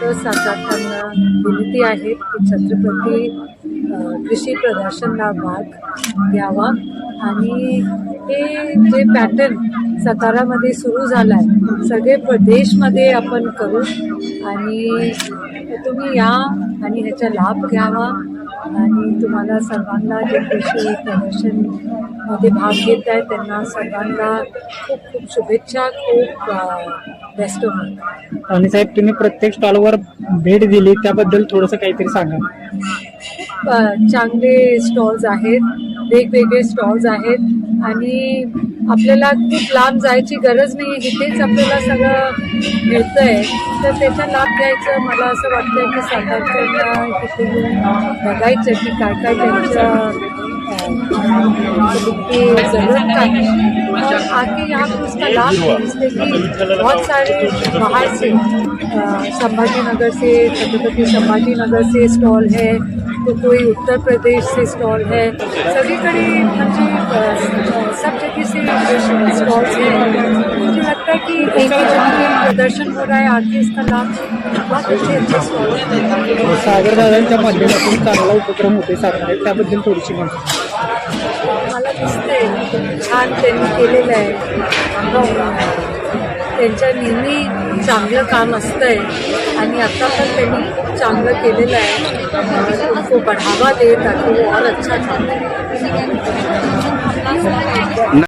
साकारताना विनंती आहे. की छत्रपती कृषी प्रदर्शनला भाग घ्यावा. आणि हे जे पॅटर्न सातारामध्ये सुरू झालं आहे सगळे प्रदेशमध्ये आपण करू. आणि तुम्ही या आणि ह्याचा लाभ घ्यावा. आणि तुम्हाला सर्वांना जे कृषी प्रदर्शनमध्ये भाग घेत आहे त्यांना सर्वांना खूप खूप शुभेच्छा खूप ऑफ आणि साहेब तुम्ही प्रत्येक स्टॉलवर भेट दिली त्याबद्दल थोडंसं काहीतरी सांगा. चांगले स्टॉल्स आहेत वेगवेगळे स्टॉल्स आहेत आणि आपल्याला खूप लांब जायची गरज नाही इथेच आपल्याला सगळं मिळतं आहे तर त्याचा लाभ घ्यायचं मला असं वाटतं की तिथे येऊन बघायचं की काय काय त्यांचं अ, की ज़रूरत है आके यहाँ पर उसका लाभ कि बहुत सारे बाहर से संभाजी नगर से, छत्रपति संभाजी नगर से स्टॉल है तो कोई उत्तर प्रदेश से स्टॉल है। सभी म्हणजे अ, सब जगह से स्टॉल्स हैं। मुझे लगता है कि एक ही जगह पे प्रदर्शन हो रहा है आके इसका लाभ बहुत अच्छे अच्छे स्टॉल सागर माध्यमातून चांगला उपक्रम होते सातारा त्याबद्दल थोडीशी माहिती। मला दिसतंय छान त्यांनी केलेलं आहे त्यांच्या नेहमी चांगलं काम असतंय. आणि आता पण त्यांनी चांगलं केलेलं आहे. उनको बढ़ावा दे ताकि वो और अच्छा काम